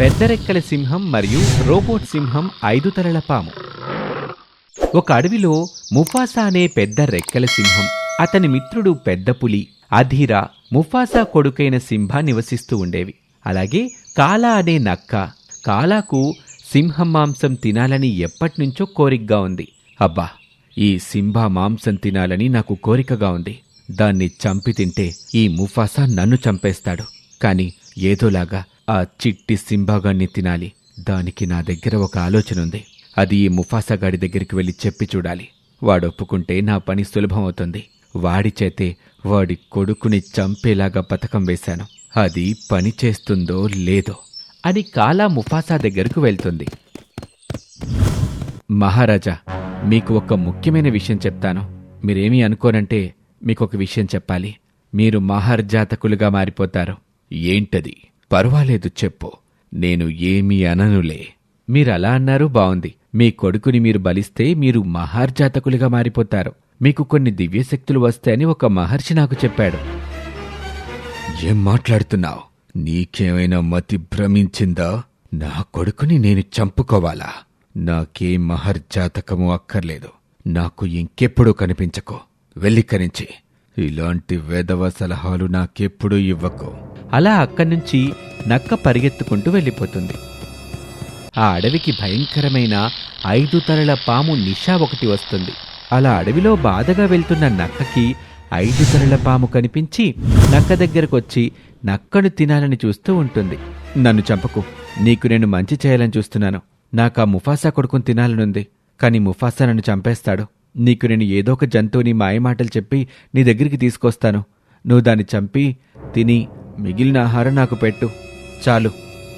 పెద్ద రెక్కల సింహం మరియు రోబోట్ సింహం ఐదు తలల పాము. ఒక అడవిలో ముఫాసా అనే పెద్ద రెక్కల సింహం అతని మిత్రుడు పెద్ద పులి అధీరా ముఫాసా కొడుకైన సింహ నివసిస్తూ ఉండేవి. అలాగే కాలా అనే నక్క కాలాకు సింహం మాంసం తినాలని ఎప్పటినుంచో కోరికగా ఉంది. అబ్బా ఈ సింహ మాంసం తినాలని నాకు కోరికగా ఉంది. దాన్ని చంపి తింటే ఈ ముఫాసా నన్ను చంపేస్తాడు. కాని ఏదోలాగా ఆ చిట్టి సింబాగాన్ని తినాలి. దానికి నా దగ్గర ఒక ఆలోచన ఉంది. అది ఈ ముఫాసా గాడి దగ్గరికి వెళ్ళి చెప్పి చూడాలి. వాడు ఒప్పుకుంటే నా పని సులభం అవుతుంది వాడి చేతే వాడి కొడుకుని చంపేలాగా పథకం వేశాను. అది పని చేస్తుందో లేదో. అని కాలా ముఫాసా దగ్గరకు వెళ్తుంది. మహారాజా మీకు ఒక ముఖ్యమైన విషయం చెప్తాను. మీరేమీ అనుకోనంటే మీకు ఒక విషయం చెప్పాలి. మీరు మహర్జాతకులుగా మారిపోతారు. ఏంటది? పర్వాలేదు చెప్పు. నేను ఏమీ అననులే. మీరలా అన్నారు బావుంది. మీ కొడుకుని మీరు బలిస్తే మీరు మహర్జాతకులుగా మారిపోతారు. మీకు కొన్ని దివ్యశక్తులు వస్తాయని ఒక మహర్షి నాకు చెప్పాడు. ఏం మాట్లాడుతున్నావు? నీకేమైనా మతి భ్రమించిందా? నా కొడుకుని నేను చంపుకోవాలా? నాకే మహర్జాతకము అక్కర్లేదు. నాకు ఇంకెప్పుడూ కనిపించకో. వెళ్ళిక్కరించి ఇలాంటి వేదవ సలహాలు నాకెప్పుడూ ఇవ్వకు. అలా అక్కడి నుంచి నక్క పరిగెత్తుకుంటూ వెళ్ళిపోతుంది. ఆ అడవికి భయంకరమైన ఐదు తలల పాము నిషా ఒకటి వస్తుంది. అలా అడవిలో బాధగా వెళ్తున్న నక్కకి ఐదు తలల పాము కనిపించి నక్క దగ్గరకొచ్చి నక్కను తినాలని చూస్తూ ఉంటుంది. నన్ను చంపకు నీకు నేను మంచి చేయాలని చూస్తున్నాను. నాకు ఆ ముఫాసా కొడుకుని తినాలనుంది కానీ ముఫాసా నన్ను చంపేస్తాడు. నీకు నేను ఏదో ఒక జంతువుని మాయమాటలు చెప్పి నీ దగ్గరికి తీసుకొస్తాను. నువ్వు దాన్ని చంపి తిని మిగిలిన ఆహారం నాకు పెట్టు. చాలు.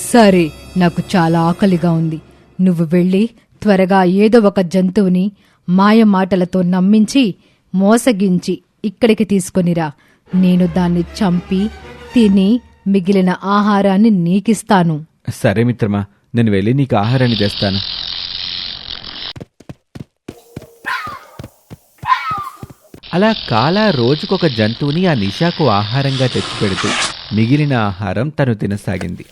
సరే నాకు చాలా ఆకలిగా ఉంది. నువ్వు వెళ్ళి త్వరగా ఏదో ఒక జంతువుని మాయ మాటలతో నమ్మించి మోసగించి ఇక్కడికి తీసుకొనిరా. నేను దాన్ని చంపి తిని మిగిలిన ఆహారాన్ని నీకిస్తాను. సరే మిత్రమా నేను వెళ్ళి నీకు ఆహారాన్ని తెస్తాను. అలా కాలా రోజుకొక జంతువుని ఆ నిషాకు ఆహారంగా తెచ్చిపెడుతూ మిగిలిన ఆహారం తను తినసాగింది.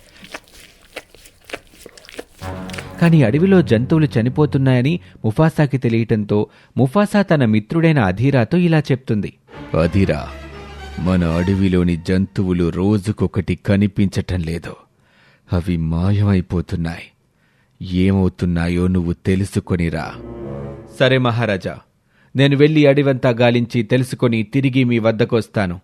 కానీ అడవిలో జంతువులు చనిపోతున్నాయని ముఫాసాకి తెలియటంతో ముఫాసా తన మిత్రుడైన అధీరాతో ఇలా చెప్తుంది. అధీరా మన అడవిలోని జంతువులు రోజుకొకటి కనిపించటం లేదు. అవి మాయమైపోతున్నాయి. ఏమవుతున్నాయో నువ్వు తెలుసుకొనిరా. సరే మహారాజా నేను వెళ్ళి అడివంతా గాలించి తెలుసుకొని తిరిగి మీ వద్దకొస్తాను.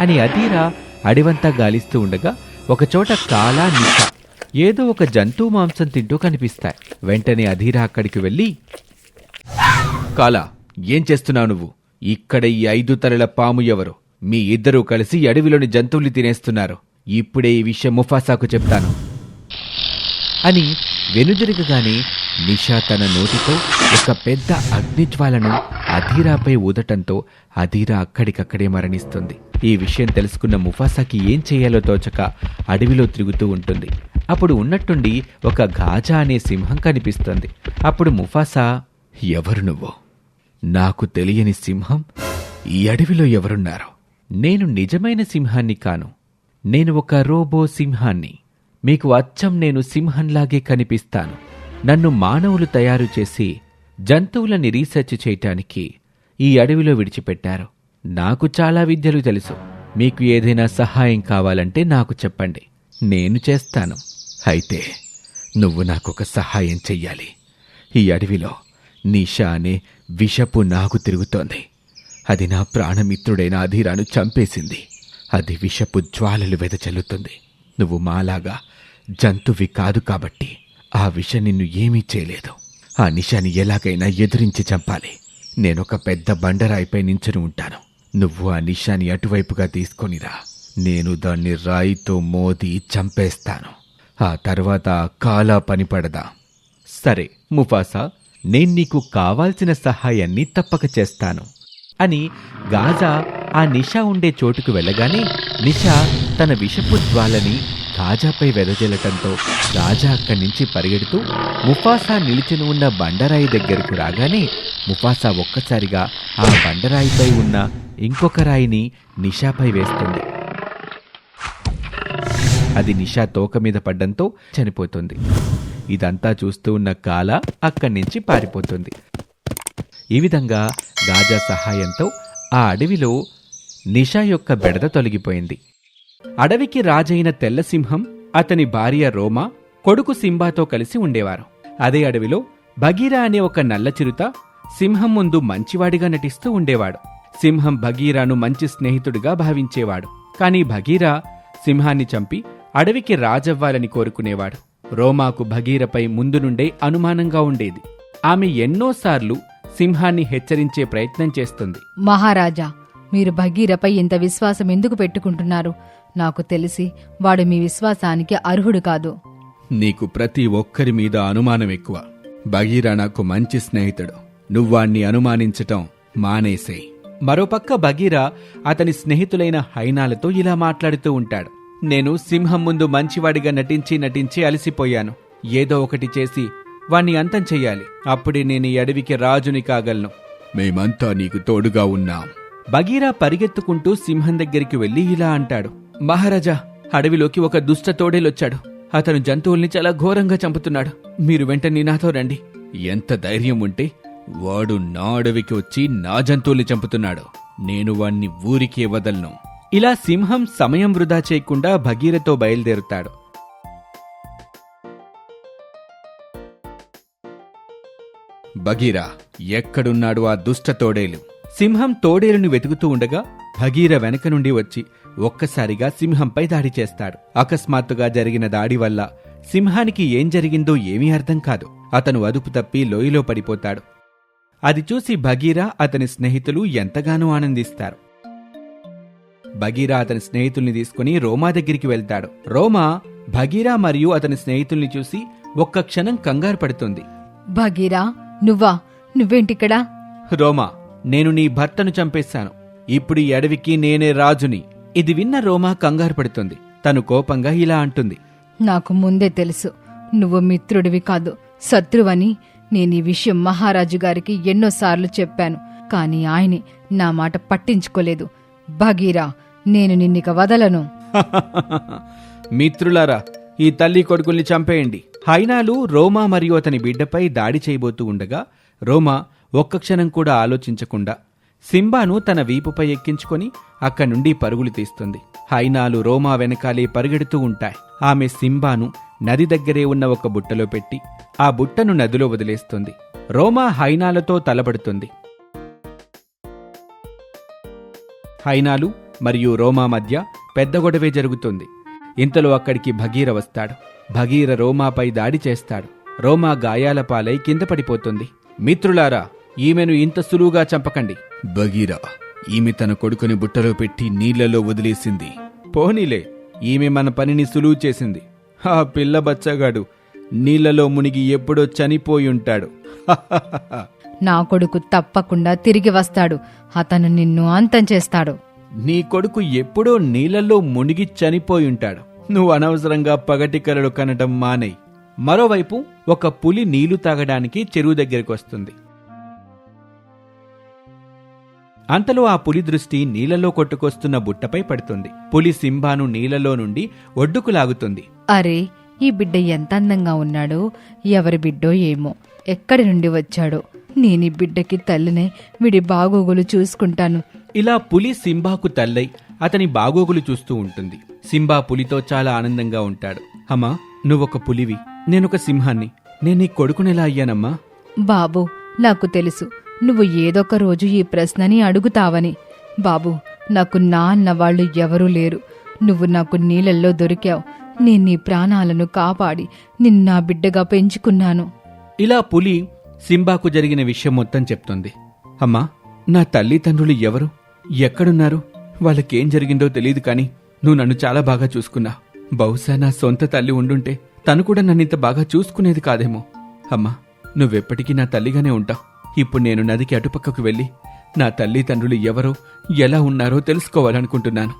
అని అదీరా అడివంతా గాలిస్తూ ఉండగా ఒకచోట కాలా నిష ఏదో ఒక జంతువు మాంసం తింటూ కనిపిస్తాయి. వెంటనే అధీరా అక్కడికి వెళ్ళి కాలా ఏం చేస్తున్నావు నువ్వు? ఇక్కడ ఈ ఐదు తలల పాము ఎవరు? మీ ఇద్దరూ కలిసి అడవిలోని జంతువులు తినేస్తున్నారు. ఇప్పుడే ఈ విషయం ముఫాసాకు చెప్తాను. అని వెనుదిరగగానే నిషా తన నోటితో ఒక పెద్ద అగ్నిజ్వాలను అధీరాపై ఊదటంతో అధీరా అక్కడికక్కడే మరణిస్తుంది. ఈ విషయం తెలుసుకున్న ముఫాసాకి ఏం చేయాలో తోచక అడవిలో తిరుగుతూ ఉంటుంది. అప్పుడు ఉన్నట్టుండి ఒక గాజా అనే సింహం కనిపిస్తుంది. అప్పుడు ముఫాసా ఎవరు నువ్వు? నాకు తెలియని సింహం? ఈ అడవిలో ఎవరున్నారు? నేను నిజమైన సింహాన్ని కాను. నేను ఒక రోబో సింహాన్ని. మీకు అచ్చం నేను సింహంలాగే కనిపిస్తాను. నన్ను మానవులు తయారు చేసి జంతువులని రీసెర్చ్ చేయటానికి ఈ అడవిలో విడిచిపెట్టారు. నాకు చాలా విద్యలు తెలుసు. మీకు ఏదైనా సహాయం కావాలంటే నాకు చెప్పండి. నేను చేస్తాను. అయితే నువ్వు నాకొక సహాయం చెయ్యాలి. ఈ అడవిలో నిషా అనే విషపు నాకు తిరుగుతోంది. అది నా ప్రాణమిత్రుడైన అధీరాను చంపేసింది. అది విషపు జ్వాలలు వెదజల్లుతుంది. నువ్వు మాలాగా జంతువి కాదు కాబట్టి ఆ విష నిన్ను ఏమీ చేయలేదు. ఆ నిషాని ఎలాగైనా ఎదురించి చంపాలి. నేనొక పెద్ద బండరాయిపై నించుని ఉంటాను. నువ్వు ఆ నిషాని అటువైపుగా తీసుకొనిరా. నేను దాన్ని రాయితో మోది చంపేస్తాను. ఆ తర్వాత కాలా పనిపడదా సరే ముఫాసా నేను నీకు కావాల్సిన సహాయాన్ని తప్పక చేస్తాను. అని గాజా ఆ నిషా ఉండే చోటుకు వెళ్ళగానే నిషా తన విషపు జ్వాలని రాజాపై వెదజల్లటంతో రాజా అక్కడి నుంచి పరిగెడుతూ ముఫాసా నిలిచిన ఉన్న బండరాయి దగ్గరకు రాగానే ముఫాసా ఒక్కసారిగా ఆ బండరాయిపై ఉన్న ఇంకొక రాయిని నిషాపై వేస్తుంది. అది నిషా తోక మీద పడ్డంతో చనిపోతుంది. ఇదంతా చూస్తూ ఉన్న కాల అక్కడి నుంచి పారిపోతుంది. ఈ విధంగా గాజా సహాయంతో ఆ అడవిలో నిషా యొక్క బెడద తొలగిపోయింది. అడవికి రాజైన తెల్లసింహం అతని భార్య రోమా కొడుకు సింబాతో కలిసి ఉండేవారు. అదే అడవిలో భగీరా అనే ఒక నల్ల చిరుత సింహం ముందు మంచివాడిగా నటిస్తూ ఉండేవాడు. సింహం భగీరాను మంచి స్నేహితుడిగా భావించేవాడు. కానీ భగీరా సింహాన్ని చంపి అడవికి రాజవ్వాలని కోరుకునేవాడు. రోమాకు భగీరపై ముందు నుండే అనుమానంగా ఉండేది. ఆమె ఎన్నోసార్లు సింహాన్ని హెచ్చరించే ప్రయత్నం చేస్తుంది. మహారాజా మీరు భగీరపై ఇంత విశ్వాసం ఎందుకు పెట్టుకుంటున్నారు? నాకు తెలిసి వాడు మీ విశ్వాసానికి అర్హుడు కాదు. నీకు ప్రతి ఒక్కరి మీద అనుమానం ఎక్కువ. బగీరా నాకు మంచి స్నేహితుడు. నువ్వాణ్ణి అనుమానించటం మానేసేయ్ మరోపక్క బగీరా అతని స్నేహితులైన హైనాలతో ఇలా మాట్లాడుతూ ఉంటాడు. నేను సింహం ముందు మంచివాడిగా నటించి నటించి అలసిపోయాను. ఏదో ఒకటి చేసి వాణ్ణి అంతం చెయ్యాలి అప్పుడే నేను ఈ అడవికి రాజుని కాగలను. మేమంతా నీకు తోడుగా ఉన్నాం. బగీరా పరిగెత్తుకుంటూ సింహం దగ్గరికి వెళ్ళి ఇలా అంటాడు. మహారాజా అడవిలోకి ఒక దుష్ట తోడేలొచ్చాడు. అతను జంతువుల్ని చాలా ఘోరంగా చంపుతున్నాడు. మీరు వెంటనే నాతో రండి. ఎంత ధైర్యం ఉంటే వాడు నా అడవికి వచ్చి నా జంతువుల్ని చంపుతున్నాడు. నేను వాణ్ణి ఊరికే వదలను. ఇలా సింహం సమయం వృధా చేయకుండా భగీరతో బయలుదేరుతాడు. భగీరా ఎక్కడున్నాడు ఆ దుష్ట తోడేలు? సింహం తోడేలును వెతుకుతూ ఉండగా భగీర వెనక నుండి వచ్చి ఒక్కసారిగా సింహంపై దాడి చేస్తాడు. అకస్మాత్తుగా జరిగిన దాడి వల్ల సింహానికి ఏం జరిగిందో ఏమీ అర్థం కాదు. అతను అదుపు తప్పి లోయలో పడిపోతాడు. అది చూసి భగీరా అతని స్నేహితులు ఎంతగానో ఆనందిస్తారు. భగీరా అతని స్నేహితుల్ని తీసుకుని రోమా దగ్గరికి వెళ్తాడు. రోమా భగీరా మరియు అతని స్నేహితుల్ని చూసి ఒక్క క్షణం కంగారు పడుతుంది. భగీరా నువ్వా? నువ్వేంటిక్కడా? రోమా నేను నీ భర్తను చంపేశాను. ఇప్పుడు ఈ అడవికి నేనే రాజుని. ఇది విన్న రోమా కంగారు పడుతుంది తను కోపంగా ఇలా అంటుంది. నాకు ముందే తెలుసు. నువ్వు మిత్రుడివి కాదు శత్రువని. నేను ఈ విషయం మహారాజు గారికి ఎన్నోసార్లు చెప్పాను. కాని ఆయనే నా మాట పట్టించుకోలేదు. భగీరా నేను నిన్నిక వదలను. మిత్రులారా ఈ తల్లి కొడుకుల్ని చంపేయండి. హైనాలు రోమా మరియు అతని బిడ్డపై దాడి చేయబోతూ ఉండగా రోమా ఒక్క క్షణం కూడా ఆలోచించకుండా సింబాను తన వీపుపై ఎక్కించుకొని అక్కడి నుండి పరుగులు తీస్తుంది. హైనాలు రోమా వెనకాలే పరుగెడుతూ ఉంటాయి. ఆమె సింబాను నది దగ్గరే ఉన్న ఒక బుట్టలో పెట్టి ఆ బుట్టను నదిలో వదిలేస్తుంది. రోమా హైనాలతో తలబడుతుంది హైనాలు మరియు రోమా మధ్య పెద్ద గొడవే జరుగుతుంది. ఇంతలో అక్కడికి భగీర వస్తాడు. భగీర రోమాపై దాడి చేస్తాడు. రోమా గాయాల పాలై కింద పడిపోతుంది. మిత్రులారా ఈమెను ఇంత సులువుగా చంపకండి. భగీర. ఈమె తన కొడుకుని బుట్టలో పెట్టి నీళ్ళలో వదిలేసింది. పోనీలే ఈమె మన పనిని సులువు చేసింది. ఆ పిల్ల బచ్చగాడు నీళ్ళలో మునిగి ఎప్పుడో చనిపోయి ఉంటాడు నా కొడుకు తప్పకుండా తిరిగి వస్తాడు. అతను నిన్ను అంతం చేస్తాడు. నీ కొడుకు ఎప్పుడో నీళ్ళల్లో మునిగి చనిపోయుంటాడు. నువ్వు అనవసరంగా పగటి కలలు కనటం మానేయ్. మరోవైపు ఒక పులి నీళ్ళు తాగడానికి చెరువు దగ్గరికి వస్తుంది. అంతలో ఆ పులి దృష్టి నీళ్ళలో కొట్టుకొస్తున్న బుట్టపై పడుతుంది. పులి సింబాను నీళ్ళలో నుండి ఒడ్డుకు లాగుతుంది అరే ఈ బిడ్డ ఎంత అందంగా ఉన్నాడో ఎవరి బిడ్డో ఏమో. ఎక్కడి నుండి వచ్చాడో. నేను ఈ బిడ్డకి తల్లినే వీడి బాగోగులు చూసుకుంటాను. ఇలా పులి సింబాకు తల్లై అతని బాగోగులు చూస్తూ ఉంటుంది. సింబా పులితో చాలా ఆనందంగా ఉంటాడు. అమ్మా నువ్వొక పులివి. నేనొక సింహాన్ని. నేను నీ కొడుకునెలా అయ్యానమ్మా? బాబు నాకు తెలుసు. నువ్వు ఏదొక రోజు ఈ ప్రశ్నని అడుగుతావని. బాబు నాకు నా అన్న వాళ్ళు ఎవరూ లేరు. నువ్వు నాకు నీళ్ళల్లో దొరికావు. నేను నీ ప్రాణాలను కాపాడి నిన్నా బిడ్డగా పెంచుకున్నాను. ఇలా పులి సింబాకు జరిగిన విషయం మొత్తం చెప్తుంది. అమ్మా నా తల్లిదండ్రులు ఎవరు? ఎక్కడున్నారు? వాళ్ళకేం జరిగిందో తెలియదు కానీ నువ్వు నన్ను చాలా బాగా చూసుకున్నా బహుశా నా సొంత తల్లి ఉండుంటే తను కూడా నన్ను ఇంత బాగా చూసుకునేది కాదేమో. అమ్మా నువ్వెప్పటికీ నా తల్లిగానే ఉంటావు. ఇప్పుడు నేను నదికి అటుపక్కకు వెళ్ళి నా తల్లిదండ్రులు ఎవరో ఎలా ఉన్నారో తెలుసుకోవాలనుకుంటున్నాను.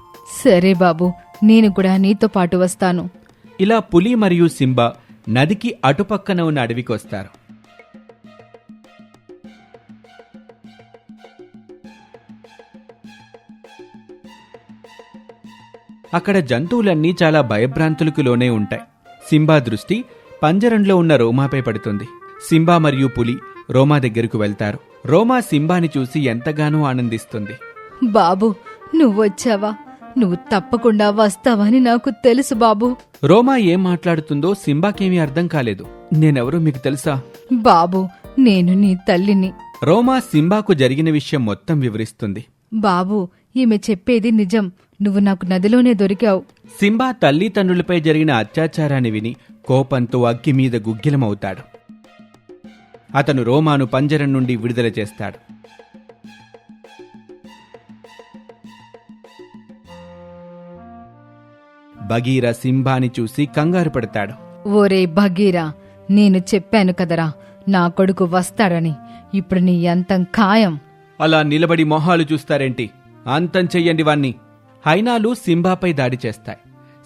సరే బాబు నేను కూడా నీతో పాటు వస్తాను. ఇలా పులి మరియు సింబా నదికి అటుపక్కన ఉన్న అడవికి వస్తారు. అక్కడ జంతువులన్నీ చాలా భయభ్రాంతులకు లోనే ఉంటాయి. సింబా దృష్టి పంజరంలో ఉన్న రోమాపై పడుతుంది. సింబా మరియు పులి రోమా దగ్గరకు వెళ్తారు. రోమా సింబాని చూసి ఎంతగానో ఆనందిస్తుంది. బాబు నువ్వొచ్చావా? నువ్వు తప్పకుండా వస్తావని నాకు తెలుసు బాబు. రోమా ఏం మాట్లాడుతుందో సింబాకేమీ అర్థం కాలేదు. నేనెవరో మీకు తెలుసా? బాబు నేను నీ తల్లిని. రోమా సింబాకు జరిగిన విషయం మొత్తం వివరిస్తుంది. బాబు ఈమె చెప్పేది నిజం. నువ్వు నాకు నదిలోనే దొరికావు. సింబా తల్లిదండ్రులపై జరిగిన అత్యాచారాన్ని విని కోపంతో అగ్గి మీద గుగ్గిలమవుతాడు. అతను రోమాను పంజరం నుండి విడుదల చేస్తాడు. బగీర సింబాని చూసి కంగారు పడతాడు. ఓరే భగీరా నేను చెప్పాను కదరా నా కొడుకు వస్తాడని. ఇప్పుడు నీ అంతం ఖాయం. అలా నిలబడి మొహాలు చూస్తారేంటి? అంతం చెయ్యండి వాణ్ణి. హైనాలు సింబాపై దాడి చేస్తాయి.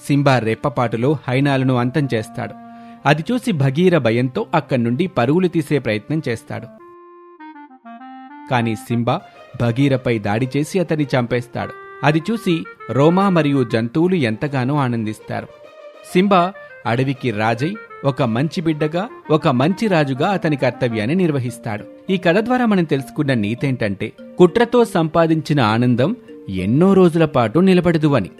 సింబా రెప్పపాటులో హైనాలను అంతం చేస్తాడు. అది చూసి భగీర భయంతో అక్కడి నుండి పరుగులు తీసే ప్రయత్నం చేస్తాడు. కానీ సింబా భగీరపై దాడి చేసి అతన్ని చంపేస్తాడు. అది చూసి రోమా మరియు జంతువులు ఎంతగానో ఆనందిస్తారు. సింబా అడవికి రాజై ఒక మంచి బిడ్డగా ఒక మంచి రాజుగా అతని కర్తవ్యాన్ని నిర్వహిస్తాడు. ఈ కథ ద్వారా మనం తెలుసుకున్న నీతేంటంటే కుట్రతో సంపాదించిన ఆనందం ఎన్నో రోజుల పాటు నిలబడదు అని.